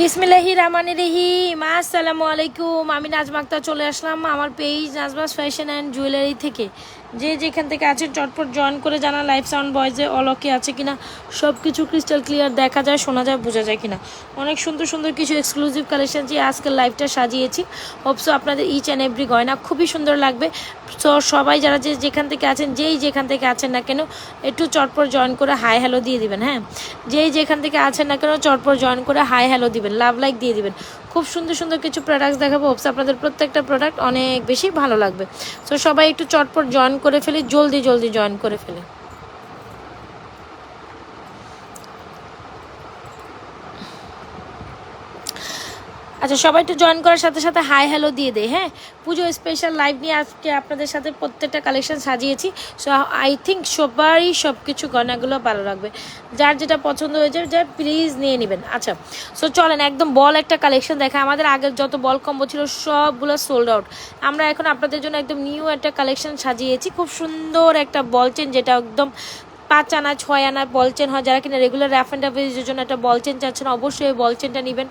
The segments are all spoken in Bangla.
বিসমিল্লাহি রহমান রহিম। আসসালামু আলাইকুম। আমি নাজমাক্তা চলে আসলাম আমার page Nazma's fashion and jewellery থেকে। যে যেখান থেকে আছেন, চটপট জয়েন করে জানা লাইভ সাউন্ড বয়েজে অলকে আছে কিনা সব কিছু ক্রিস্টাল ক্লিয়ার দেখা যায়, শোনা যায়, বোঝা যায় কিনা। অনেক সুন্দর সুন্দর কিছু এক্সক্লুসিভ কালেকশন যে আজকের লাইভটা সাজিয়েছি। হোপসো আপনাদের ইচ অ্যান্ড এভরি গয়না খুবই সুন্দর লাগবে। তো সবাই যারা যে যেখান থেকে আছেন, যেই যেখান থেকে আছেন না কেন, একটু চটপট জয়েন করে হাই হ্যালো দিয়ে দিবেন হ্যাঁ? যেই যেখান থেকে আছেন না কেন, চটপট জয়েন করে হাই হ্যালো দিবেন লাভ লাইক দিয়ে দিবেন। খুব সুন্দর সুন্দর কিছু প্রোডাক্টস দেখাবো। হোপস আপনাদের প্রত্যেকটা প্রোডাক্ট অনেক বেশি ভালো লাগবে। সো সবাই একটু চটপট জয়েন করে ফেলি, জলদি জলদি জয়েন করে ফেলে। আচ্ছা সবাই একটু জয়েন করার সাথে সাথে হাই হ্যালো দিয়ে দেয় হ্যাঁ? পুজো স্পেশাল লাইভ নিয়ে আজকে আপনাদের সাথে প্রত্যেকটা কালেকশন সাজিয়েছি। সো আই থিঙ্ক সবারই সব কিছু গয়নাগুলো ভালো লাগবে। যার যেটা পছন্দ হয়েছে, যা প্লিজ নিয়ে নেবেন। আচ্ছা সো চলেন, একদম বল একটা কালেকশন দেখা আমাদের আগের যত বল কম্বো ছিল, সবগুলো সোল্ড আউট আমরা এখন আপনাদের জন্য একদম নিউ একটা কালেকশন সাজিয়েছি। খুব সুন্দর একটা বল চেন যেটা একদম পাঁচ আনা, ছয় আনা বল চেন হয়। যারা কিনা রেগুলার র্যাফ অ্যান্ড ডাফের জন্য একটা বল চেন চাচ্ছেন, অবশ্যই বল চেনটা নেবেন।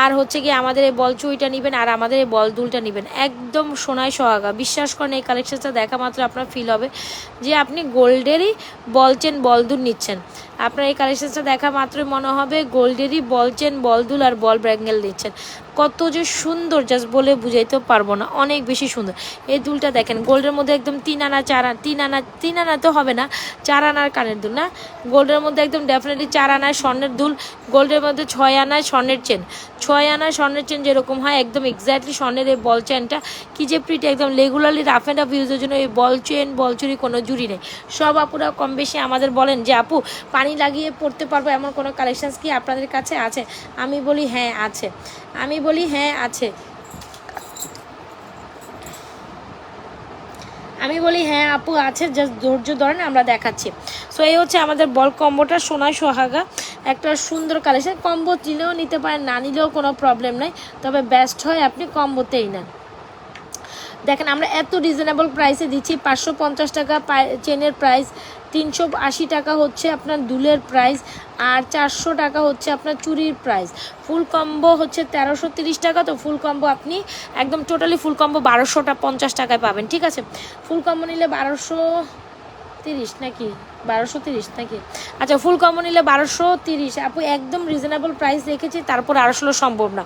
আর হচ্ছে কি আমাদের এই বল চুইটা নেবেন আর আমাদের এই বল দুলটা নেবেন। একদম সোনায় সোহাগা। বিশ্বাস করেন এই কালেকশনটা দেখা মাত্র আপনার ফিল হবে যে আপনি গোল্ডেরই বল চেন, বল দুল নিচ্ছেন। আপনার এই কালেকশনটা দেখা মাত্রই মনে হবে। গোল্ডেরই বল চেন বল দুল আর বল ব্র্যাঙ্গেল নিচ্ছেন কত যে সুন্দর জাস্ট বলে বুঝাইতে পারব না। অনেক বেশি সুন্দর। এই দুলটা দেখেন গোল্ডের মধ্যে একদম তিন আনা, চার আনা, তিন আনা তিন আনা তো হবে না। চার আনার কানের দুল, না? গোল্ডের মধ্যে একদম ডেফিনেটলি চার আনায় স্বর্ণের দুল। গোল্ডের মধ্যে ছয় আনায় স্বর্ণের চেন ছয় আনায় স্বর্ণের চেন যেরকম হয়, একদম এক্স্যাক্টলি স্বর্ণের এই বল চেনটা কি যে প্রিটি একদম রেগুলারলি রাফ অ্যান্ড আপ ইউজের জন্য এই বল চেন বল চুরি কোনো জুড়ি নেই। সব আপুরা কম বেশি আমাদের বলেন যে, আপু, পানি লাগিয়ে পড়তে পারব, এমন কোনো কালেকশানস কি আপনাদের কাছে আছে? আমি বলি হ্যাঁ আছে। আমি বলি হ্যাঁ আছে। আমি বলি হ্যাঁ আপু, আছে জাস্ট ধৈর্য ধরেন, আমরা দেখাচ্ছি। সো এই হচ্ছে আমাদের বল কম্বোটা সোনায় সোহাগা। একটা সুন্দর কালেকশন কম্বো নিলেও নিতে পারেন, না নিলেও কোনো প্রবলেম নেই। তবে বেস্ট হয় আপনি কম্বোতেই নেন। দেখেন, আমরা এত রিজনেবল প্রাইসে দিচ্ছি, পাঁচশো পঞ্চাশ টাকা চেনের প্রাইস তিনশো আশি টাকা হচ্ছে আপনার দুলের প্রাইস আর চারশো টাকা হচ্ছে আপনার চুরির প্রাইস ফুল কম্বো হচ্ছে তেরোশো তিরিশ টাকা, তো ফুল কম্বো আপনি একদম টোটালি ফুল কম্বো বারোশোটা পঞ্চাশ টাকায় পাবেন, ঠিক আছে? ফুল কম্বো নিলে বারোশো তিরিশ নাকি? বারোশো তিরিশ নাকি? আচ্ছা ফুল কম্বো নিলে বারোশো তিরিশ। আপু, একদম রিজনেবল প্রাইস রেখেছি, তারপর আরশো সম্ভব না।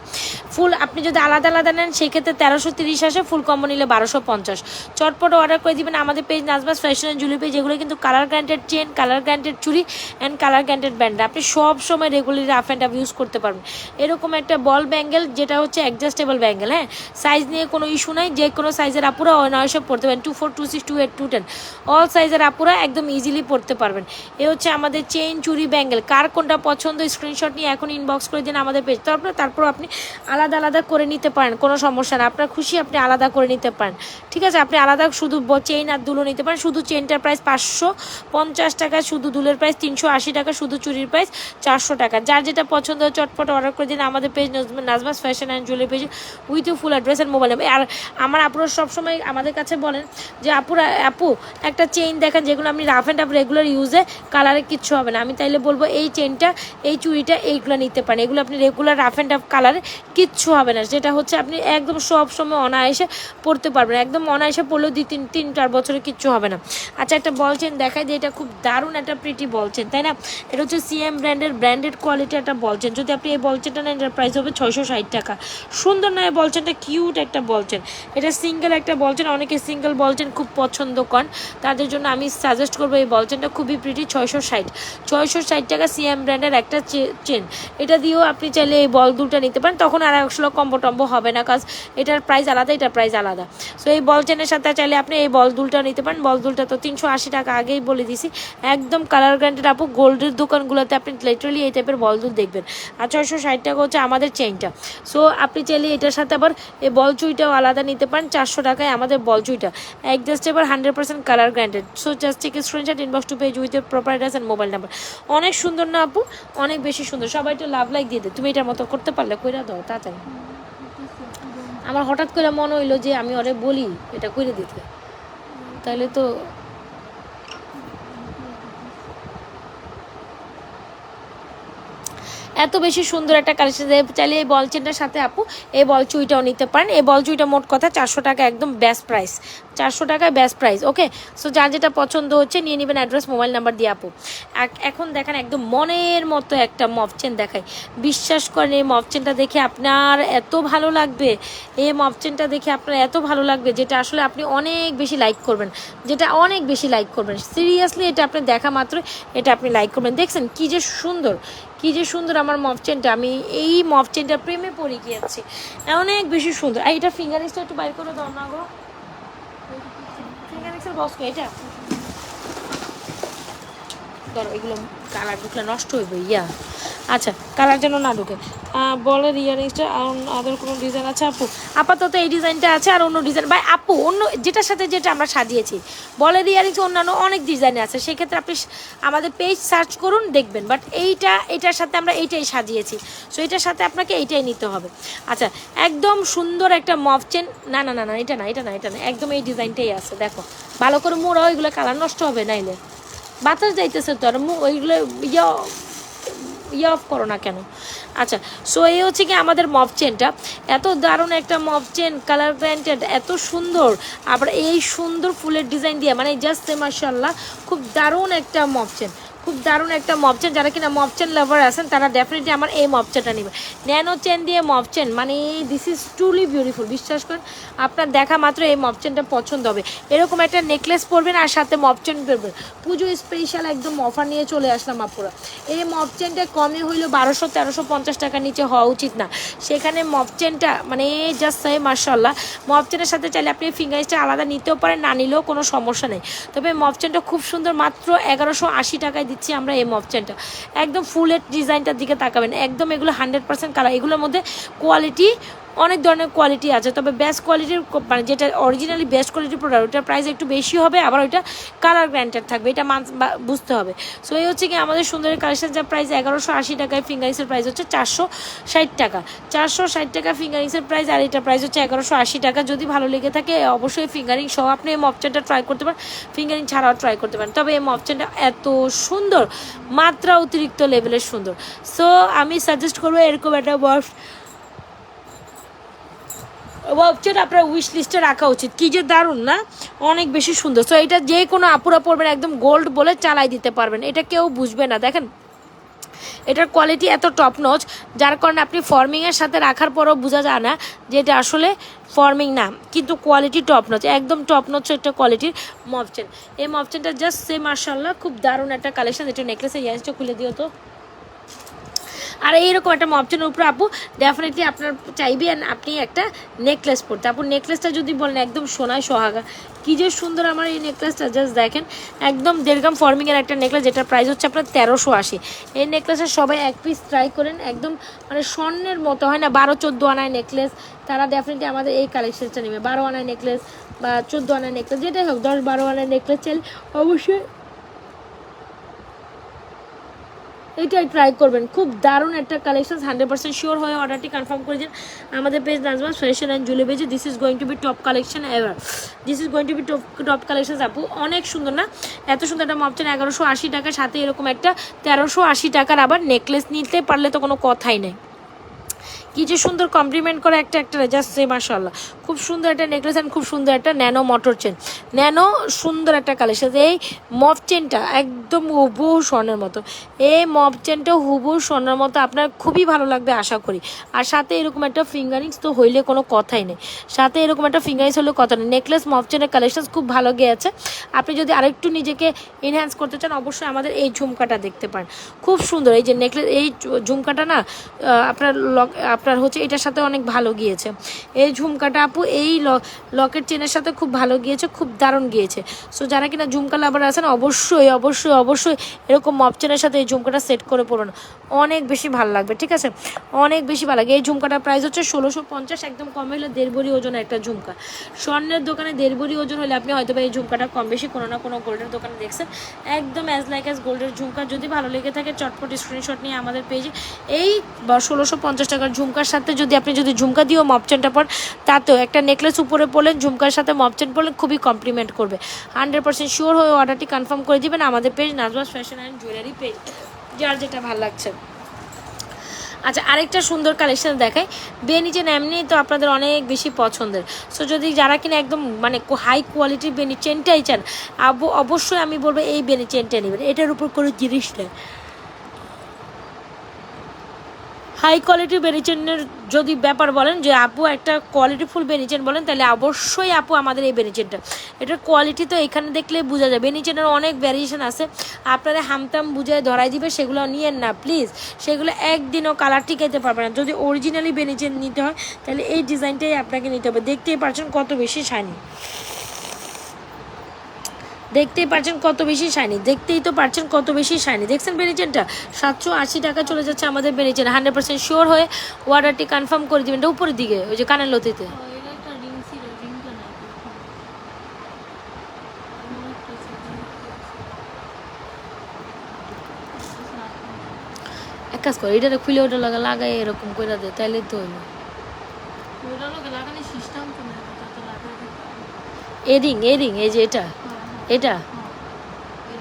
ফুল আপনি যদি আলাদা আলাদা নেন, সেক্ষেত্রে তেরোশো তিরিশ আসে, ফুল কম্বো নিলে বারোশো পঞ্চাশ। চটপট অর্ডার করে দিবেন আমাদের page Nazma's fashion and jewellery page এগুলো কিন্তু colour guaranteed chain colour guaranteed চুরি অ্যান্ড কালার গ্যান্টেড ব্যান্ড আপনি সব সময় regular rough and tough use করতে পারবেন। এরকম একটা বল ব্যাঙ্গেল যেটা হচ্ছে অ্যাডজাস্টেবল ব্যাঙ্গেল হ্যাঁ? সাইজ নিয়ে কোনো ইস্যু নাই যে কোনো সাইজের আপুরা অনায়াসে পড়তে পারেন। Two four two six two eight two ten all সাইজের আপুরা একদম ইজিলি পড়তে পারবেন। এ হচ্ছে আমাদের চেইন চুরি ব্যাঙ্গেল কার কোনটা পছন্দ স্ক্রিনশট নিয়ে এখন ইনবক্স করে দিন আমাদের পেজ তারপরে তারপর আপনি আলাদা আলাদা করে নিতে পারেন, কোনো সমস্যা না। আপনার খুশি, আপনি আলাদা করে নিতে পারেন। ঠিক আছে? আপনি আলাদা শুধু চেইন আর দুলো নিতে পারেন। শুধু চেইনটার প্রাইস পাঁচশো পঞ্চাশ টাকা, শুধু দুলের প্রাইস তিনশো আশি টাকা, শুধু চুরির প্রাইস চারশো টাকা। যার যেটা পছন্দ হয় চটপট অর্ডার করে দিন আমাদের page Nazma's fashion and jewellery page with you full address and mobile আর আমার আপুরা সবসময় আমাদের কাছে বলেন যে, আপুরা, আপু, একটা চেইন দেখেন যেগুলো আপনি রাফ অ্যান্ড আপ রেগুলার ইউজে কালারে কিচ্ছু হবে না। আমি তাইলে বলব এই চেনটা এই চুড়িটা এইগুলো নিতে পারেন। এগুলো আপনি রেগুলার রাফ অ্যান্ড আপ কালারে কিচ্ছু হবে না। যেটা হচ্ছে আপনি একদম সব সময় অনায়াসে পড়তে পারবেন। একদম অনায়াসে পড়লেও দুই তিন তিন চার বছরে কিচ্ছু হবে না। আচ্ছা একটা বল চেন দেখায় যে এটা খুব দারুণ একটা প্রিটি বল চেন তাই না? এটা হচ্ছে সিএম ব্র্যান্ডের ব্র্যান্ডেড কোয়ালিটি একটা বল চেন যদি আপনি এই বল চেনটা নেন প্রাইস হবে ছয়শো ষাট টাকা। সুন্দর নয় বল চেনটা কিউট একটা বল চেন এটা সিঙ্গেল একটা বল চেন অনেকে সিঙ্গেল বল চেন খুব পছন্দ করেন। তাদের জন্য আমি সাজেস্ট করব, এই বল চেনটা খুবই প্রিটি ছয়শো ষাট। ছয়শো ষাট টাকা সিএম ব্র্যান্ডের একটা চেন এটা দিয়েও আপনি চাইলে এই বল দুলটা নিতে পারেন, তখন আর আসলে কম্বো টম্বো হবে না কাজ এটার প্রাইস আলাদা এটার প্রাইস আলাদা। সো এই বল চেনের সাথে চাইলে আপনি এই বল দুলটা নিতে পারেন। বল দুলটা তো তিনশো আশি টাকা আগেই বলে দিছি। একদম কালার গ্রান্টেড আপু, গোল্ডের দোকানগুলোতে আপনি লিটারালি এই টাইপের বল দুল দেখবেন। আর ছয়শো ষাট টাকা হচ্ছে আমাদের চেনটা সো আপনি চাইলে এটার সাথে আবার এই বল চুইটাও আলাদা নিতে পারেন, চারশো টাকায় আমাদের ball চুইটা। Adjustable hundred percent colour guaranteed so just take screenshot inbox to page with address and mobile number অনেক সুন্দর না আপু? অনেক বেশি সুন্দর। সবাই একটু লাভ লাইক দিয়ে দে। তুমি এটার মতো করতে পারলে কইরা দাও, তাড়াতাড়ি। আমার হঠাৎ করে মনে হইল যে আমি অনেক বলি, এটা কইরে দিতে। তাহলে তো এত বেশি সুন্দর একটা কালেকশন। চাইলে এই বল চেনটার সাথে আপু, এই বল চুইটাও নিতে পারেন। এই বল চুইটা মোট কথা চারশো টাকা একদম বেস্ট প্রাইস চারশো টাকায় বেস্ট প্রাইস ওকে সো যার যেটা পছন্দ হচ্ছে নিয়ে নেবেন অ্যাড্রেস মোবাইল নাম্বার দিয়ে আপু। এখন দেখেন একদম মনের মতো একটা মফ চেন দেখায় বিশ্বাস করেন, এই মফ চেনটা দেখে আপনার এত ভালো লাগবে। এই মফ চেনটা দেখে আপনার এত ভালো লাগবে, যেটা আসলে আপনি অনেক বেশি লাইক করবেন। যেটা অনেক বেশি লাইক করবেন। সিরিয়াসলি এটা আপনি দেখা মাত্র এটা আপনি লাইক করবেন। দেখছেন কি যে সুন্দর। কি যে সুন্দর আমার মফ চেনটা। আমি এই মফ চেনটা প্রেমে পড়ে গিয়েছি। অনেক বেশি সুন্দর। আর এটা ফিঙ্গার ফিঙ্গারিংসটা একটু বাইর করে দাও না গো। ফিঙ্গারিংসের বক্স এটা? ধরো, এগুলো কালার ঢুকলে নষ্ট হইবে, ইয়া। আচ্ছা কালার যেন না ঢুকে। বলের ইয়ারিংসটা আদার কোনো ডিজাইন আছে আপু? আপাতত এই ডিজাইনটা আছে আর অন্য ডিজাইন ভাই, আপু, অন্য যেটার সাথে যেটা আমরা সাজিয়েছি, বলের ইয়ারিংস অন্যান্য অনেক ডিজাইন আছে। সেক্ষেত্রে আপনি আমাদের পেজ সার্চ করুন, দেখবেন। বাট এইটা, এটার সাথে আমরা এইটাই সাজিয়েছি। সো এটার সাথে আপনাকে এইটাই নিতে হবে। আচ্ছা একদম সুন্দর একটা মফ চেন না না না না, এটা না এটা না এটা না। একদম এই ডিজাইনটাই আছে, দেখো। ভালো করে মোড়াও, এগুলো কালার নষ্ট হবে নাইলে। বাতাস যাইতেছে তো আর ওইগুলো ইয়া ইয়ে অফ করো না কেন? আচ্ছা সো এই হচ্ছে কি আমাদের মফ চেনটা এত দারুণ একটা মফ চেন কালার প্যান্টেড এত সুন্দর। আবার এই সুন্দর ফুলের ডিজাইন দিয়ে মানে জাস্ট মার্শাল্লাহ খুব দারুণ একটা মফ চেন খুব দারুণ একটা মফ চেন যারা কিনা মফ চেন লাভার আছেন, তারা ডেফিনেটলি আমার এই মফ চেনটা নেবে। ন্যানো চেন দিয়ে মফ চেন মানে দিস ইজ ট্রুলি বিউটিফুল বিশ্বাস করেন, আপনার দেখা মাত্র এই মফ চেনটা পছন্দ হবে। এরকম একটা নেকলেস পরবেন আর সাথে মফ চেন পরবেন। পুজো স্পেশাল একদম অফার নিয়ে চলে আসলাম আপুরা। এই মফ চেনটা কমে হইল বারোশো, তেরোশো পঞ্চাশ টাকার নিচে হওয়া উচিত না। সেখানে মফ চেনটা মানে জাস্ট সাই মার্শাল্লাহ মফ চেনের সাথে চাইলে আপনি ফিঙ্গারিংসটা আলাদা নিতেও পারেন, না নিলেও কোনো সমস্যা নেই। তবে মফ চেনটা খুব সুন্দর, মাত্র এগারোশো আশি টাকায় দিচ্ছি আমরা এই মফ চেনটা একদম ফুলের ডিজাইনটার দিকে তাকাবেন, একদম এগুলো হান্ড্রেড পার্সেন্ট কালার এগুলোর মধ্যে কোয়ালিটি অনেক ধরনের কোয়ালিটি আছে, তবে বেস্ট কোয়ালিটির মানে যেটা অরিজিনালি বেস্ট কোয়ালিটির প্রোডাক্ট ওটার প্রাইস একটু বেশি হবে, আবার ওইটা কালার গ্র্যান্টেড থাকবে, এটা মান বুঝতে হবে। সো এই হচ্ছে কি আমাদের সুন্দরের কালেকশন যা প্রাইস এগারোশো আশি টাকায় ফিঙ্গারিংসের প্রাইস হচ্ছে চারশো ষাট টাকা। চারশো ষাট টাকা ফিঙ্গারিংসের প্রাইস আর এটা প্রাইস হচ্ছে এগারোশো আশি টাকা। যদি ভালো লেগে থাকে, অবশ্যই ফিঙ্গারিং সহ আপনি এই মপচেনটা ট্রাই করতে পারেন। ফিঙ্গারিং ছাড়াও ট্রাই করতে পারেন। তবে এই মপচেনটা এত সুন্দর, মাত্রা অতিরিক্ত লেভেলের সুন্দর। সো আমি সাজেস্ট করব এরকম একটা বক্স ওয়েবসাইট আপনার উইশ লিস্টে রাখা উচিত। কি যে দারুণ, না? অনেক বেশি সুন্দর। সো এটা যে কোনো আপুরা পড়বেন একদম গোল্ড বলে চালাই দিতে পারবেন। এটা কেউ বুঝবে না। দেখেন, এটার কোয়ালিটি এত টপ নচ যার কারণে আপনি ফর্মিংয়ের সাথে রাখার পরও বোঝা যায় না যে এটা আসলে ফর্মিং না, কিন্তু কোয়ালিটি টপ নচ একদম টপ নচ একটা কোয়ালিটির মপচেন এই মপচেনটা জাস্ট সে মার্শাল্লাহ খুব দারুণ একটা কালেকশন এটা নেকলেসের ইয়াসটা খুলে দিও তো। আর এইরকম একটা মপচেনের উপরে আপু ডেফিনেটলি আপনার চাইবেন আপনি একটা নেকলেস পরতে। আপু নেকলেসটা যদি বলেন, একদম সোনায় সোহাগা। কী যে সুন্দর আমার এই নেকলেসটা জাস্ট দেখেন। একদম দেড়গ্রাম ফর্মিংয়ের একটা নেকলেস যেটার প্রাইস হচ্ছে আপনার তেরোশো আশি। এই নেকলেসের সবাই এক পিস ট্রাই করেন, একদম মানে স্বর্ণের মতো হয় না, বারো চোদ্দ আনায় নেকলেস তারা ডেফিনেটলি আমাদের এই কালেকশনটা নেবে। বারো আনায় নেকলেস বা চোদ্দ আনায় নেকলেস যেটাই হোক, দশ বারো আনায় নেকলেস চাইলে অবশ্যই এইটাই ট্রাই করবেন। খুব দারুণ একটা কালেকশন হান্ড্রেড পার্সেন্ট শিওর হয়ে অর্ডারটি কনফার্ম করেছেন আমাদের page Nazma fashion and jewellery পেজে this is going to be top collection ever this is going to be top top collection আপু। অনেক সুন্দর না? এত সুন্দর একটা মপচেন এগারোশো আশি টাকার সাথে এরকম একটা তেরোশো আশি টাকার আবার নেকলেস নিতে পারলে তো কোনো কথাই নেই। কি যে সুন্দর কমপ্লিমেন্ট করে একটা একটা জাস্ট সে মাসাল্লাহ খুব সুন্দর একটা নেকলেস অ্যান্ড খুব সুন্দর একটা ন্যানো মটর চেন ন্যানো সুন্দর একটা কালেকশন এই মফ চেনটা একদম হুবু স্বর্ণের মতো। এই মফ চেনটা হুবু স্বর্ণের মতো, আপনার খুবই ভালো লাগবে আশা করি। আর সাথে এরকম একটা ফিঙ্গারিংস তো হইলে কোনো কথাই নেই। সাথে এরকম একটা ফিঙ্গারিংস হলে কথা নেই। নেকলেস মফ চেনের কালেকশন খুব ভালো গিয়েছে আপনি যদি আরেকটু নিজেকে এনহ্যান্স করতে চান, অবশ্যই আমাদের এই ঝুমকাটা দেখতে পারেন। খুব সুন্দর, এই যে নেকলেস এই ঝুমকাটা না আপনার লক আপনার হচ্ছে এটার সাথে অনেক ভালো গিয়েছে। এই ঝুমকাটা আপু, এই লকেট চেনের সাথে খুব ভালো গিয়েছে, খুব দারুণ গিয়েছে। সো যারা কিনা ঝুমকা লাভার আছেন, অবশ্যই অবশ্যই অবশ্যই এরকম মপ চেনের সাথে এই ঝুমকাটা সেট করে পড়ুন অনেক বেশি ভালো লাগবে, ঠিক আছে? অনেক বেশি ভালো লাগে। এই ঝুমকাটার প্রাইস হচ্ছে ষোলোশো পঞ্চাশ, একদম কম হলে দেড় বড়ি ওজন একটা ঝুমকা। স্বর্ণের দোকানে দেড় বড়ি ওজন হলে আপনি হয়তো এই ঝুমকাটা কম বেশি কোনো না কোনো গোল্ডের দোকানে দেখছেন। একদম অ্যাজ লাইক অ্যাজ গোল্ডের ঝুমকা। যদি ভালো লেগে থাকে, চটপট স্ক্রিনশট নিয়ে আমাদের পেজে এই ষোলোশো পঞ্চাশ টাকার ঝুমকার সাথে যদি আপনি যদি ঝুমকা দিয়েও মপচেনটা পর তাতেও একটা নেকলেস উপরে পড়লেন, ঝুমকার সাথে মপচেন পড়লেন, খুবই কমপ্লিমেন্ট করবে। হান্ড্রেড পার্সেন্ট শিওর হয়ে অর্ডারটি কনফার্ম করে দিবেন আমাদের page Nazma's fashion and jewellery page যার যেটা ভালো লাগছে। আচ্ছা আরেকটা সুন্দর কালেকশন দেখাই। বেনিচেন এমনি তো আপনাদের অনেক বেশি পছন্দের। সো যদি যারা কিনা একদম মানে হাই কোয়ালিটির বেনি চেনটাই চান অবশ্যই আমি বলব এই বেনি চেনটা নেবেন। এটার উপর কোনো জিনিস নেই। হাই কোয়ালিটি বেনিচেনের যদি ব্যাপার বলেন যে আপু একটা কোয়ালিটিফুল বেনিচেন বলেন, তাহলে অবশ্যই আপু আমাদের এই বেনিচেনটা। এটার কোয়ালিটি তো এখানে দেখলে বোঝা যায়। বেনিচেনের অনেক ভ্যারিয়েশন আছে। আপনারা হামতাম বুঝায় ধরাই দিবে, সেগুলো নিয়েন না প্লিজ সেগুলো একদিনও কালার টিকাইতে পারবে না। যদি অরিজিনালি বেনিচেন নিতে হয়, তাহলে এই ডিজাইনটাই আপনাকে নিতে হবে। দেখতেই পারছেন কত বেশি শাইনি দেখতেই পারছেন কত বেশি শাইনি দেখতেই তো পারছেন কত বেশি শাইনি দেখছেন বেনিচেনটা সাতশো আশি টাকা চলে যাচ্ছে আমাদের বেনিচেন হান্ড্রেড পার্সেন্ট শিওর হয়ে অর্ডারটি কনফার্ম করে দিবেন। এটা উপরের দিকে ওই যে কানের লতিতে। এক কাজ করে এটা খুলে ওটা লাগা লাগাই এরকম করে দে তাইলে তো হইল। এরিং এরিং এই যে এটা। এটা?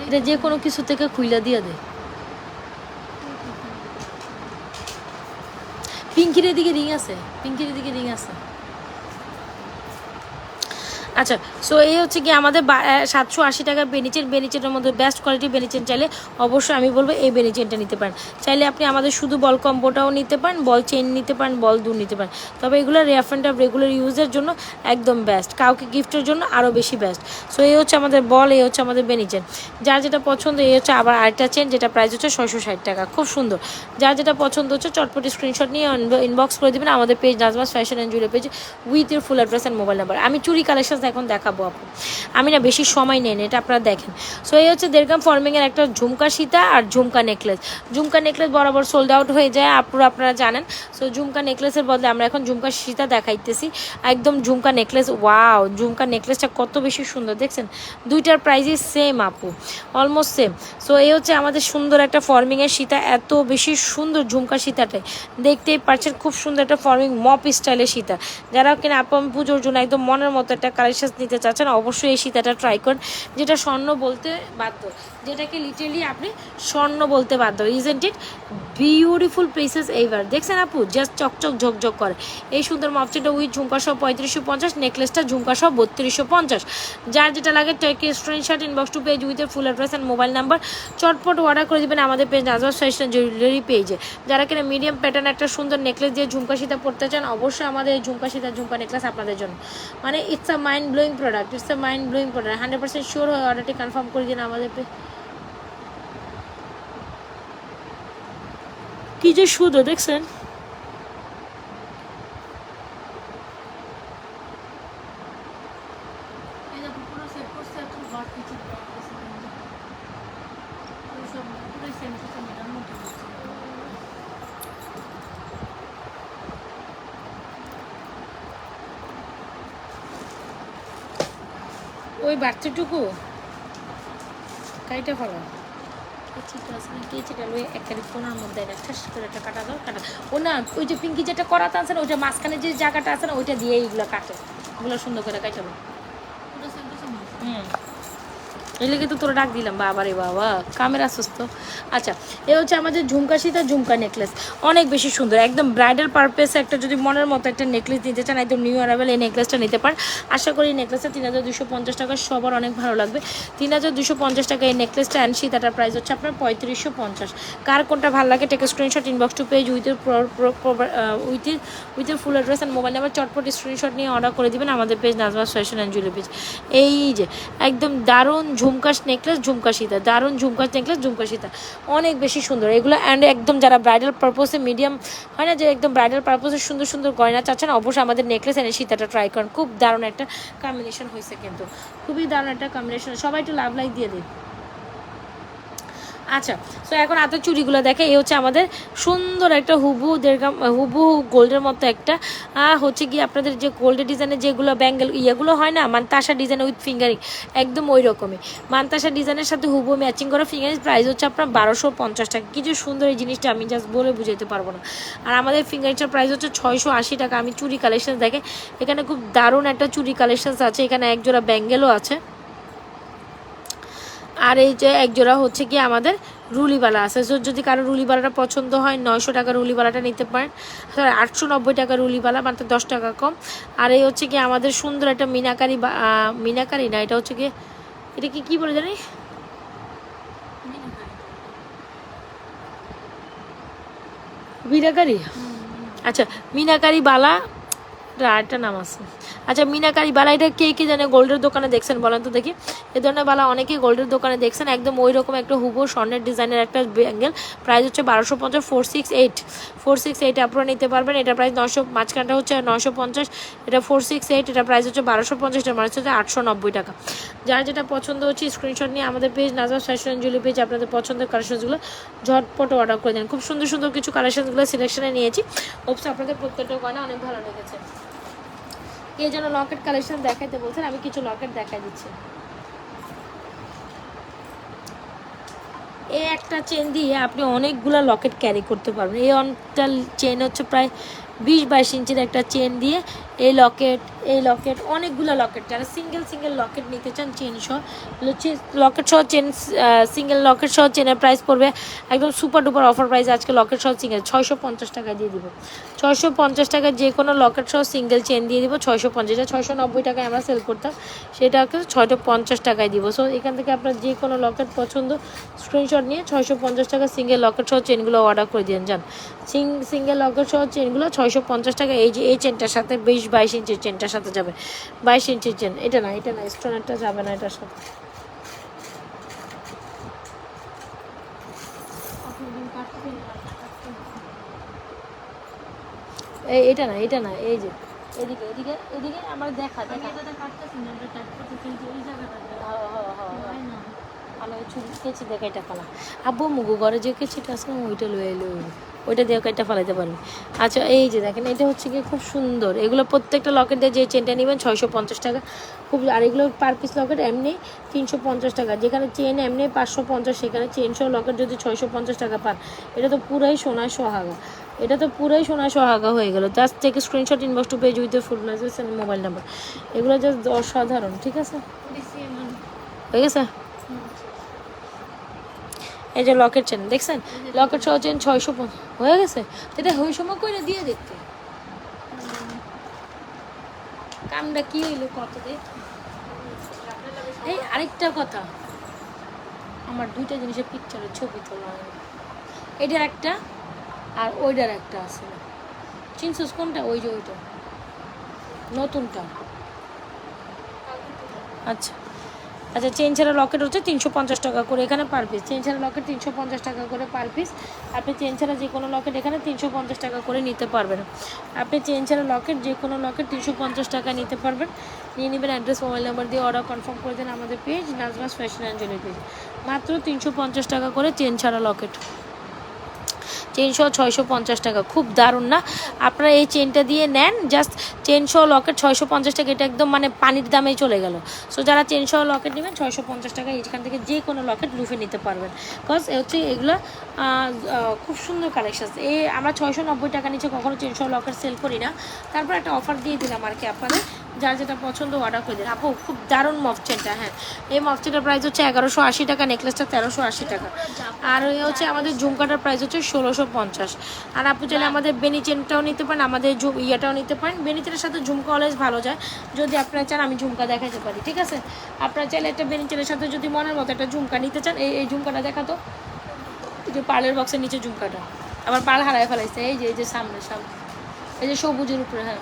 এটা যে কোনো কিছু থেকে খুইলা দিয়ে দে। পিঙ্কির দিকে রিং আছে, পিঙ্কির দিকে রিং আছে। আচ্ছা সো এই হচ্ছে কি আমাদের সাতশো আশি টাকা বেনিচেন বেনিচেনের মধ্যে বেস্ট কোয়ালিটি বেনিচেন চাইলে অবশ্যই আমি বলব এই বেনিচেনটা নিতে পারেন। চাইলে আপনি আমাদের শুধু বল কম্বোটাও নিতে পারেন, বল চেন নিতে পারেন, বল দূর নিতে পারেন। তবে এগুলো রেফ অফ রেগুলার ইউজের জন্য একদম বেস্ট কাউকে গিফটের জন্য আরও বেশি বেস্ট সো এই হচ্ছে আমাদের বল, এই হচ্ছে আমাদের বেনিচেন যার যেটা পছন্দ, এই হচ্ছে আবার আরেকটা চেন যেটা প্রাইস হচ্ছে ছয়শো ষাট টাকা। খুব সুন্দর। যার যেটা পছন্দ হচ্ছে, চটপটি স্ক্রিনশট নিয়ে ইনবক্স করে দেবেন আমাদের page Nazma's fashion and jewellery page with your full address and mobile number আমি চুরি কালেকশন এখন দেখাবো আপু। আমি না বেশি সময় নেন এটা আপনারা দেখেন। সো এই হচ্ছে দেড়গাম ফর্মিংয়ের একটা ঝুমকা সীতা আর ঝুমকা নেকলেস ঝুমকা নেকলেস বরাবর সোল্ড আউট হয়ে যায় আপুরা আপনারা জানেন। সো ঝুমকা নেকলেসের বদলে আমরা এখন ঝুমকা সীতা দেখাইতেছি। একদম ঝুমকা নেকলেস ওয়াও ঝুমকা নেকলেসটা কত বেশি সুন্দর, দেখছেন? দুইটার প্রাইসই সেম আপু। অলমোস্ট সেম সো এই হচ্ছে আমাদের সুন্দর একটা ফর্মিংয়ের সীতা, এত বেশি সুন্দর ঝুমকা সীতাটাই। দেখতেই পাচ্ছেন, খুব সুন্দর একটা ফর্মিং মপ স্টাইলের সীতা। যারা কিনা, আপু, আমি পুজোর জন্য একদম মনের মতো একটা কালেকশন নিতে চাচ্ছেন, অবশ্যই এই সীতাটা ট্রাই করেন। যেটা স্বর্ণ বলতে বাধ্য, যেটাকে লিটারলি আপনি স্বর্ণ বলতে বাধ্য ইজেন্ট ইট বিউটিফুল প্লেসেস এইবার দেখছেন আপু? জাস্ট চকচক ঝকঝক করে। এই সুন্দর মপচেটা উইথ ঝুমকা সহ পঁয়ত্রিশশো পঞ্চাশ নেকলেসটা ঝুমকা সহ বত্রিশশো পঞ্চাশ। যার যেটা লাগে take screenshot inbox to page with full address and mobile number চটপট অর্ডার করে দেবেন আমাদের পেজ নাজওয়াজ ফ্যাশন জুয়েলারি পেজে যারা কিনা মিডিয়াম প্যাটার্ন একটা সুন্দর নেকলেস দিয়ে ঝুমকা সীতা পড়তে চান, অবশ্যই আমাদের ঝুমকা সীতা ঝুমকা নেকলেস আপনাদের জন্য। মানে it's a mind blowing product it's a mind blowing product hundred percent sure হয়ে অর্ডারটি কনফার্ম করে দিন আমাদের কি যে সুদো দেখছেন এই যে পুরো সেট করছে একটু ঘর কিছু সব পুরো সেম টু সেম এটার মধ্যে হচ্ছে। ওই বাচ্চাটুকু কাইটা ফেলো কেচিটা আছে না কেচিটা লয়ে একটা কোনার মধ্যে একটা ঠাস করে একটা কাটা দাও কাটা কাইটা না। ওই যে পিঙ্কি যেটা করাতে আছে না ওইটা মাঝখানে যে জায়গাটা আছে না ওইটা দিয়ে এইগুলো কাটে। ওগুলো সুন্দর করে কাটা দাও পুরো সেম টু সেম হচ্ছে। হুম। এই লেগে তো তোরা ডাক দিলাম বাবা রে বাবা, কামের আসস্ত আচ্ছা এ হচ্ছে আমাদের ঝুমকা সীতা, ঝুমকা নেকলেস অনেক বেশি সুন্দর, একদম ব্রাইডাল পারপাসে একটা যদি মনের মতো একটা নেকলেস নিতে চান, একদম নিউ অ্যারাইভেল এই নেকলেসটা নিতে পারেন। আশা করি এই নেকলেসটা তিন হাজার দুশো পঞ্চাশ টাকা, সবার অনেক ভালো লাগবে। তিন হাজার দুশো পঞ্চাশ টাকা এই নেকলেসটা অ্যান্ড সীতাটার প্রাইস হচ্ছে আপনার পঁয়ত্রিশশো পঞ্চাশ। কার কোনটা ভালো লাগে take screenshot inbox to page with with with full address and mobile number চটপট স্ক্রিনশট নিয়ে অর্ডার করে দিবেন আমাদের page Nazma's fashion and jewellery page এই যে, একদম দারুণ ঝুমকাস নেকলেস ঝুমকা সীতা। দারুণ ঝুমকাস নেকলেস ঝুমকা সীতা। অনেক বেশি সুন্দর। এগুলো অ্যান্ড একদম যারা ব্রাইডাল পারপোসে মিডিয়াম হয় না যে একদম ব্রাইডাল পারপোসে সুন্দর সুন্দর গয়না চাচ্ছেন, অবশ্যই আমাদের নেকলেস এনে সীতাটা ট্রাই করেন। খুব দারুণ একটা কম্বিনেশন হয়েছে কিন্তু। খুবই দারুণ একটা কম্বিনেশন সবাই একটু লাভ লাইক দিয়ে দিন। আচ্ছা সো এখন হাতের চুড়িগুলো দেখে, এই হচ্ছে আমাদের সুন্দর একটা হুবু দেড়গাম হুবু গোল্ডের মতো একটা হচ্ছে কি আপনাদের যে গোল্ডের ডিজাইনের যেগুলো ব্যাঙ্গেল ইয়েগুলো হয় না, মানতাসা ডিজাইন উইথ ফিঙ্গারিং, একদম ওই রকমই। মানতাসা ডিজাইনের সাথে হুবু ম্যাচিং করা ফিঙ্গারিং, প্রাইস হচ্ছে আপনার বারোশো পঞ্চাশ টাকা। কিছু সুন্দর এই জিনিসটা, আমি জাস্ট বলে বুঝাইতে পারব না। আর আমাদের ফিঙ্গারিংটার প্রাইস হচ্ছে ছয়শো আশি টাকা। আমি চুড়ি কালেকশন দেখে, এখানে খুব দারুণ একটা চুড়ি কালেকশন আছে, এখানে একজোড়া ব্যাঙ্গেলও আছে। আর এই যে একজোড়া হচ্ছে কি আমাদের রুলিবালা আছে। যদি কারও রুলিবালাটা পছন্দ হয়, নয়শো টাকা রুলিবালাটা নিতে পারেন। আটশো নব্বই টাকা রুলিবালা, মাত্র দশ টাকা কম। আর এই হচ্ছে কি আমাদের সুন্দর একটা মিনাকারি বা মিনাকারি না, এটা হচ্ছে কি, এটা কি কি বলে জানি? মিনাকারি। আচ্ছা মিনাকারি বালা এটা আরেকটা নাম আছে। আচ্ছা মিনাকারি বালা এটা কে কে জানে গোল্ডের দোকানে দেখছেন বলেন তো দেখি। এ ধরনের বালা অনেকেই গোল্ডের দোকানে দেখছেন, একদম ওই রকম একটা হুবো স্বর্ণের ডিজাইনের একটা ব্যাঙ্গেল। প্রাইস হচ্ছে বারোশো পঞ্চাশ four six eight four six eight আপনারা নিতে পারবেন, এটা প্রাইস নশো মাঝখানটা হচ্ছে নশো পঞ্চাশ, এটা ফোর সিক্স এইট এটা প্রাইস হচ্ছে বারোশো পঞ্চাশ, এটা মানে হচ্ছে আটশো নব্বই টাকা। যার যেটা পছন্দ হচ্ছে স্ক্রিনশট নিয়ে আমাদের page Nazar fashion jewellery page আপনাদের পছন্দের কালেকশনসগুলো ঝটপট অর্ডার করে দেন। খুব সুন্দর সুন্দর কিছু কালেকশনগুলো সিলেকশনে নিয়েছি। ওপস আপনাদের প্রত্যেকটা গয়না অনেক ভালো লেগেছে। এই যেন লকেট কালেকশন দেখাইতে বলছেন, আমি কিছু লকেট দেখাই দিচ্ছি। এ একটা চেন দিয়ে আপনি অনেকগুলো লকেট ক্যারি করতে পারবেন। এই অনটা চেন হচ্ছে প্রায় বিশ বাইশ ইঞ্চির একটা চেন দিয়ে এই লকেট এই লকেট অনেকগুলো লকেট যারা সিঙ্গেল সিঙ্গেল লকেট নিতে চান চেন সহ লকেট সহ চেন সিঙ্গেল লকেট সহ চেনের প্রাইস পড়বে একদম সুপার ডুপার অফার প্রাইস আজকে লকেট সহ সিঙ্গেল ছয়শো পঞ্চাশ টাকা দিয়ে দিব। ছয়শো পঞ্চাশ টাকা যে কোনো লকেট সহ সিঙ্গেল চেন দিয়ে দিব, ছয়শো পঞ্চাশ ছয়শো নব্বই টাকায় আমরা সেল করতাম সেটাকে ছয়শো পঞ্চাশ টাকায় দিব। সো এখান থেকে আপনার যে কোনো লকেট পছন্দ স্ক্রিনশট নিয়ে ছয়শো পঞ্চাশ টাকা সিঙ্গেল লকেট সহ চেনগুলো অর্ডার করে দিন যান। সিঙ্গেল লকেট সহ চেনগুলো ছয়শো পঞ্চাশ টাকা এই যে এই চেনটার সাথে বিশ বাইশ ইঞ্চির চেনটার সাথে যাবে। বাইশ ইঞ্চির চেন এটা না এটা না স্টোনারটা যাবে না এটার সাথে। এই এটা না এটা না এই যে এদিকে এদিকে এদিকে আমার দেখা দেখা। হ্যাঁ, হ্যাঁ, হ্যাঁ, হ্যাঁ। ভালো ছুরি কেচি দেখে এটা ফালা আব্বু মুগু ঘরে যে কেচিটা আছে ওইটা লয়ে এলো। ওইটা দিয়ে কেটে ফালাইতে পারবি আচ্ছা এই যে দেখেন এটা হচ্ছে কি খুব সুন্দর। এগুলো প্রত্যেকটা লকেট দিয়ে যে চেনটা নেবেন ছয়শো পঞ্চাশ টাকা। খুব আর এগুলো পার পিস লকেট এমনি তিনশো পঞ্চাশ টাকা। যেখানে চেন এমনি পাঁচশো পঞ্চাশ সেখানে চেন সহ লকেট যদি ছয়শো পঞ্চাশ টাকা পান এটা তো পুরাই সোনার সোহাগা। এটা তো পুরাই সোনার সোহাগা হয়ে গেল। জাস্ট থেকে screenshot inbox to page with full message mobile number এগুলো জাস্ট অসাধারণ ঠিক আছে? হয়ে গেছে? এই যে লকেট চেন দেখছেন? লকেট সহ চেন ছয়শো হয়ে গেছে? এটা ওই সময় করে দিয়ে দেখতে। কামটা কি হইল কত এই আরেকটা কথা। আমার দুইটা জিনিসের পিকচারের ছবি তোলা হয় এটার একটা আর ওইটার একটা আছে। চিনছিস কোনটা? ওই যে ওইটা। নতুনটা। আচ্ছা। আচ্ছা চেন ছাড়া লকেট হচ্ছে তিনশো পঞ্চাশ টাকা করে এখানে পার পিস চেন ছাড়া লকেট তিনশো পঞ্চাশ টাকা করে পার পিস আপনি চেন ছাড়া যে কোনো লকেট এখানে তিনশো পঞ্চাশ টাকা করে নিতে পারবেন। আপনি চেন ছাড়া লকেট যে কোনো লকেট তিনশো পঞ্চাশ টাকা নিতে পারবেন। নিয়ে নেবেন অ্যাড্রেস মোবাইল নাম্বার দিয়ে অর্ডার কনফার্ম করে দেন আমাদের page Najma's fashion and jewellery page মাত্র তিনশো পঞ্চাশ টাকা করে চেন ছাড়া লকেট চেনশো ছয়শো পঞ্চাশ টাকা। খুব দারুণ না? আপনারা এই চেনটা দিয়ে নেন জাস্ট চেনশো লকেট ছয়শো পঞ্চাশ টাকা, এটা একদম মানে পানির দামেই চলে গেল। সো যারা চেনশো লকেট নেবেন, ছয়শো পঞ্চাশ টাকা, এখান থেকে যে কোনো লকেট লুফে নিতে পারবেন। বিকজ হচ্ছে এগুলো খুব সুন্দর কালেকশন এই আমরা ছয়শো নব্বই টাকা নিচে কখনো চেনশো লকেট সেল করি না। তারপর একটা অফার দিয়ে দিলাম আর কি আপনাদের। যার যেটা পছন্দ অর্ডার করে দিন। আপু, খুব দারুণ মফ চেনটা হ্যাঁ। এই মফ চেনটার প্রাইস হচ্ছে এগারোশো আশি টাকা নেকলেসটা তেরোশো আশি টাকা। আর ওই হচ্ছে আমাদের ঝুমকাটার প্রাইস হচ্ছে ষোলোশো পঞ্চাশ। আর আপু চাইলে আমাদের বেনি চেনটাও নিতে পারেন, আমাদের ইয়েটাও নিতে পারেন। বেনি চেনের সাথে ঝুমকা অলওয়েজ ভালো যায়। যদি আপনারা চান, আমি ঝুমকা দেখাতে পারি, ঠিক আছে? আপনারা চাইলে একটা বেনি চেনের সাথে যদি মনের মতো একটা ঝুমকা নিতে চান, এই এই ঝুমকাটা দেখাতো এই যে পালের বক্সের নিচে ঝুমকাটা। আবার পাল হারায় ফেলাইছে, এই যে এই যে সামনে সামনে। এই যে সবুজের উপরে হ্যাঁ।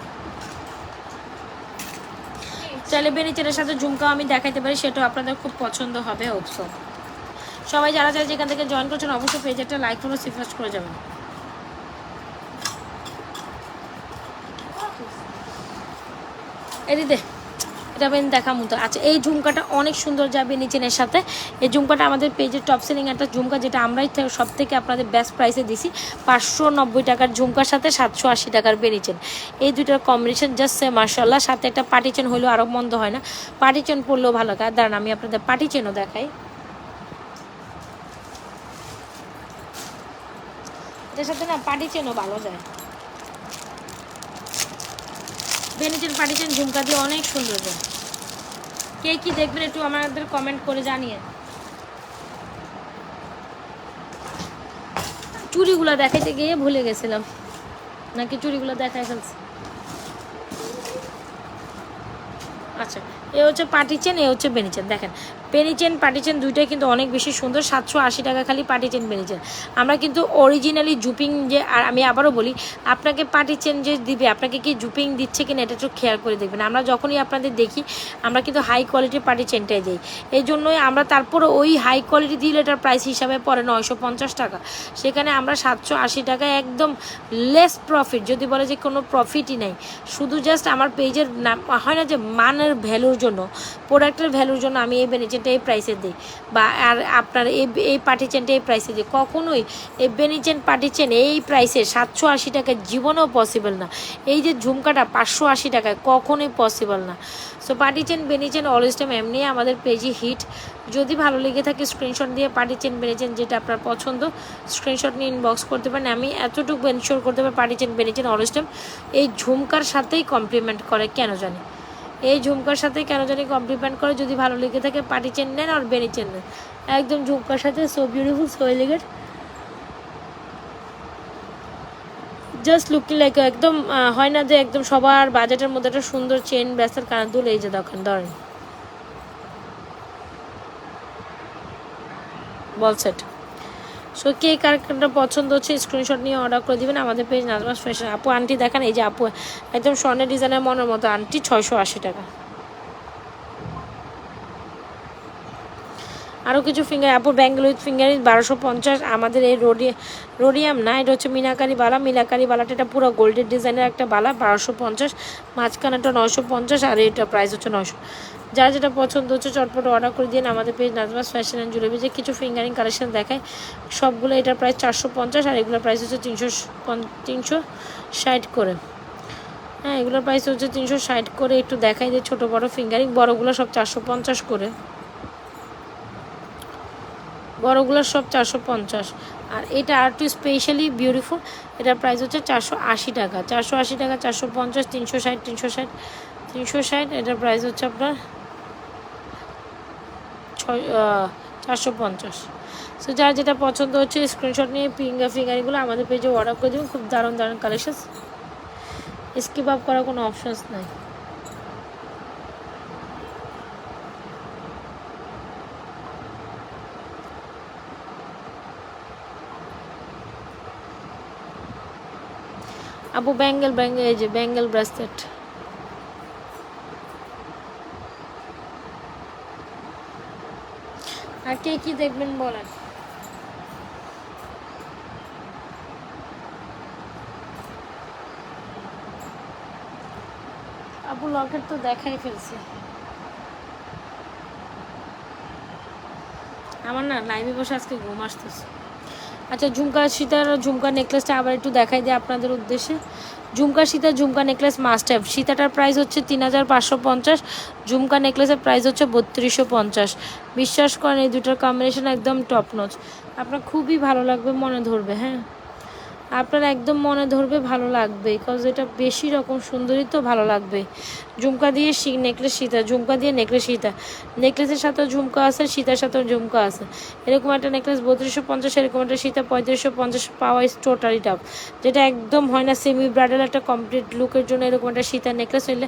চাইলে বেনিচেরের সাথে ঝুমকাও আমি দেখাইতে পারি, সেটাও আপনাদের খুব পছন্দ হবে অবশ্য সবাই যারা যারা যেখান থেকে জয়েন করছেন, অবশ্যই পেজটা লাইক করে সিফাস্ট করে যাবেন। এদিকে বেন দেখা মতো। আচ্ছা এই ঝুমকাটা অনেক সুন্দর যাবে নিচেনের সাথে। এই ঝুমকাটা আমাদের পেজের টপ সেলিং একটা ঝুমকা যেটা আমরাই সব থেকে আপনাদের বেস্ট প্রাইসে দিছি। পাঁচশো নব্বই টাকার ঝুমকার সাথে সাতশো আশি টাকার বেরিয়েছেন এই দুইটার কম্বিনেশন জাস্ট সে মার্শাল্লাহ সাথে একটা পার্টি চেন হলেও আরও মন্দ হয় না। পার্টি চেন পরলেও ভালো কাজ দাঁড়ান, আমি আপনাদের পার্টি চেনও দেখাই। সাথে না পার্টি চেনও ভালো যায়। বেনিচেন পাঠিয়েছেন ঝুমকা দিয়ে অনেক সুন্দর যায়। কে কি দেখবেন একটু আমাদের কমেন্ট করে জানিয়ে। চুরিগুলো দেখাইতে গিয়ে ভুলে গেছিলাম। নাকি চুরিগুলো দেখাই ফেলছে? আচ্ছা এ হচ্ছে পাটি চেন, এ হচ্ছে বেনি চেন। দেখেন বেনি চেন পাটি চেন দুইটাই কিন্তু অনেক বেশি সুন্দর। সাতশো আশি টাকা খালি পাটি চেন বেনি চেন আমরা কিন্তু অরিজিনালি জুপিং যে, আর আমি আবারও বলি, আপনাকে পাটি চেন যে দিবে, আপনাকে কি জুপিং দিচ্ছে কিনা এটা একটু খেয়াল করে দেখবেন। আমরা যখনই আপনাদের দেখি, আমরা কিন্তু হাই কোয়ালিটির পাটি চেনটাই দিই। এই জন্যই আমরা তারপরে ওই হাই কোয়ালিটি দিলে এটার প্রাইস হিসাবে পড়ে নয়শো পঞ্চাশ টাকা। সেখানে আমরা সাতশো আশি টাকায় একদম লেস প্রফিট যদি বলে যে কোনো প্রফিটই নেই। শুধু জাস্ট আমার পেজের নাম, হয় না যে মানের ভ্যালুর জন্য প্রোডাক্টের ভ্যালুর জন্য আমি এই বেনিচেনটা এই প্রাইসে দিই বা আর আপনার এই এই পার্টি চেনটা এই প্রাইসে দিই কখনোই এই বেনিচেন পার্টি চেন এই প্রাইসে সাতশো আশি টাকায় জীবনেও পসিবল না। এই যে ঝুমকাটা পাঁচশো আশি টাকায় কখনোই পসিবল না। সো পার্টি চেন বেনি চেন অলওয়েজ টাইম এমনি আমাদের পেজে হিট যদি ভালো লেগে থাকে স্ক্রিনশট দিয়ে পার্টি চেন বেনি চেন যেটা আপনার পছন্দ স্ক্রিনশট নিয়ে ইনবক্স করতে পারেন। আমি এতটুকু এনশোর করতে পারি পার্টি চেন বেনি চেন অলওয়েজ টাইম এই ঝুমকার সাথেই কমপ্লিমেন্ট করে, কেন জানি। এই ঝুমকার সাথে কেন জানি কমপ্লিমেন্ট করে, যদি ভালো লেগে থাকে পার্টি চেন নেন আর বেনি চেন নেন। একদম ঝুমকার সাথে so beautiful so elegant just looking like একদম হয় না যে একদম সবার বাজেটের মধ্যে একটা সুন্দর চেন ব্রেসের কানের দুল এই যে দেখেন, ধরেন। বল সেট সো কে কার পছন্দ হচ্ছে স্ক্রিনশট নিয়ে অর্ডার করে দিবেন। আমাদের পেজ নাজমাস ফ্যাশন আপু আন্টি দেখেন, এই যে আপু, একদম স্বর্ণের ডিজাইনের মনের মতো আন্টি ছয়শো আশি টাকা। আরও কিছু ফিঙ্গার আপু উইথ ফিঙ্গারিং বারোশো পঞ্চাশ। আমাদের এই রোডি, রোডিয়াম না, এটা হচ্ছে মিনাকারি বালা। মিনাকারি বালাটা, এটা পুরো গোল্ডের ডিজাইনের একটা বালা, বারোশো পঞ্চাশ। মাঝখানেটা নয়শো পঞ্চাশ, আর এটা প্রাইস হচ্ছে নয়শো। যার যেটা পছন্দ হচ্ছে চটপট অর্ডার করে দিন আমাদের page Najma's fashion and jewellery যে কিছু ফিঙ্গারিং কালেকশন দেখায়, সবগুলো এটার প্রাইস চারশো পঞ্চাশ আর এগুলোর প্রাইস হচ্ছে তিনশো তিনশো ষাট করে। হ্যাঁ এগুলোর প্রাইস হচ্ছে তিনশো ষাট করে একটু দেখাই যে ছোটো বড়ো ফিঙ্গারিং বড়োগুলো সব চারশো পঞ্চাশ করে। বড়গুলোর সব চারশো পঞ্চাশ। আর এটা আর একটু স্পেশালি বিউটিফুল এটার প্রাইস হচ্ছে চারশো আশি টাকা। চারশো আশি টাকা, চারশো পঞ্চাশ, তিনশো ষাট তিনশো ষাট তিনশো ষাট, এটার প্রাইস হচ্ছে আপনার চারশো পঞ্চাশ। সো যার যেটা পছন্দ হচ্ছে স্ক্রিনশট নিয়ে ফিঙ্গার ফিঙ্গারিংগুলো আমাদের পেজে অর্ডার করে দেবেন। খুব দারুণ দারুণ কালেকশন স্কিপ আপ করার কোনো অপশানস নাই। আপু ব্যাঙ্গেল ব্যাঙ্গেল এই যে ব্যাঙ্গেল ব্রেসলেট কে কি দেখবেন বলেন। আপু লকেট তো দেখাই ফেলছে। আমার না লাইভে বসে আজকে ঘুম আসতেছে। আচ্ছা ঝুমকা সীতার ঝুমকা নেকলেসটা আবার একটু দেখাই দিই আপনাদের উদ্দেশ্যে। ঝুমকা সীতা, ঝুমকা নেকলেস মাস্ট হ্যাভ সীতাটার প্রাইস হচ্ছে তিন হাজার পাঁচশো পঞ্চাশ, ঝুমকা নেকলেসের প্রাইস হচ্ছে বত্রিশশো পঞ্চাশ। বিশ্বাস করেন, এই দুটোর কম্বিনেশন একদম টপ নচ আপনার খুবই ভালো লাগবে, মনে ধরবে হ্যাঁ? আপনার একদম মনে ধরবে ভালো লাগবে বিকজ এটা বেশি রকম সুন্দরী তো ভালো লাগবে। ঝুমকা দিয়ে নেকলেস সীতা, ঝুমকা দিয়ে নেকলেস সীতা। নেকলেসের সাথেও ঝুমকা আছে, সীতার সাথেও ঝুমকা আছে। এরকম একটা নেকলেস বত্রিশশো পঞ্চাশ, এরকম একটা সীতা পঁয়ত্রিশশো পঞ্চাশ পাওয়া ইস টোটালি টাপ যেটা একদম হয় না সেমি ব্রাইডাল একটা কমপ্লিট লুকের জন্য এরকম একটা সীতার নেকলেস হইলে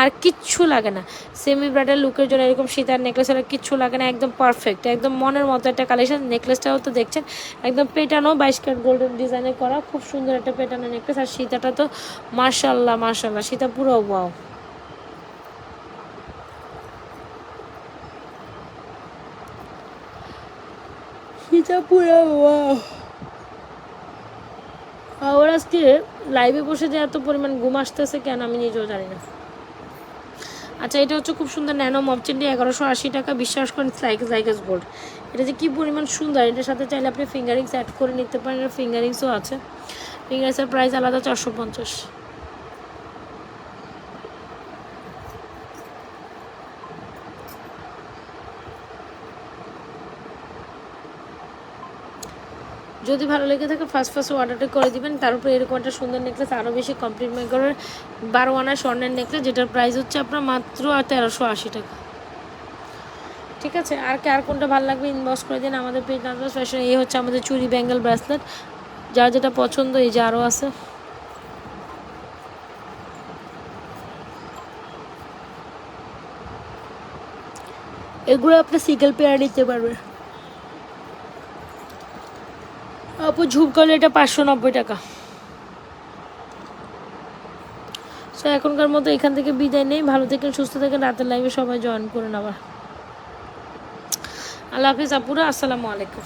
আর কিচ্ছু লাগে না। সেমি ব্রাইডাল লুকের জন্য এরকম সীতার নেকলেস হলে কিচ্ছু লাগে না, একদম পারফেক্ট একদম মনের মতো একটা কালেকশন নেকলেসটাও তো দেখছেন, একদম পেটানো বাইশ ক্যারেট গোল্ডেন ডিজাইনে করা। খুব সুন্দর একটা প্যাটার্ন নেকলেস আর সীতাটা তো মার্শাল্লাহ মার্শাল্লাহ সীতা পুরো ওয়াও সীতা পুরো আবার আজকে লাইভে বসে যে এত পরিমাণ ঘুম আসতেছে কেন আমি নিজেও জানি না। আচ্ছা এটা হচ্ছে খুব সুন্দর ন্যানো মপচেন্ডি এগারোশো আশি টাকা, বিশ্বাস করেন সাইকেস সাইকেস গোল্ড এটা যে কী পরিমাণ সুন্দর, এটার সাথে চাইলে আপনি ফিঙ্গারিংস অ্যাড করে নিতে পারেন ফিঙ্গারিংসও আছে। ফিঙ্গারিংসের প্রাইস আলাদা চারশো পঞ্চাশ। যদি ভালো লেগে থাকে ফার্স্ট ফার্স্ট অর্ডারটা করে দিবেন। তার উপরে এরকম একটা সুন্দর নেকলেস আরও বেশি কমপ্লিটমেন্ট করার বারো আনা স্বর্ণের নেকলেস যেটার প্রাইস হচ্ছে আপনার মাত্র তেরোশো আশি টাকা। ঠিক আছে? আর কে আর কোনটা ভালো লাগবে ইনবক্স করে দিন আমাদের পেজ নাজবাস ফ্যাশন এই হচ্ছে আমাদের চুরি ব্যাঙ্গেল ব্রেসলেট যার যেটা পছন্দ, এই যে আরও আছে। এগুলো আপনি সিঙ্গেল পেয়ার নিতে পারবেন। আপু ঝুমকালে এটা পাঁচশো নব্বই টাকা। তো এখনকার মতো এখান থেকে বিদায় নেই। ভালো থেকে সুস্থ থাকেন। রাতের লাইভে সবাই জয়েন করুন আবার আল্লাহ হাফিজ আপুরা, আসসালামু আলাইকুম।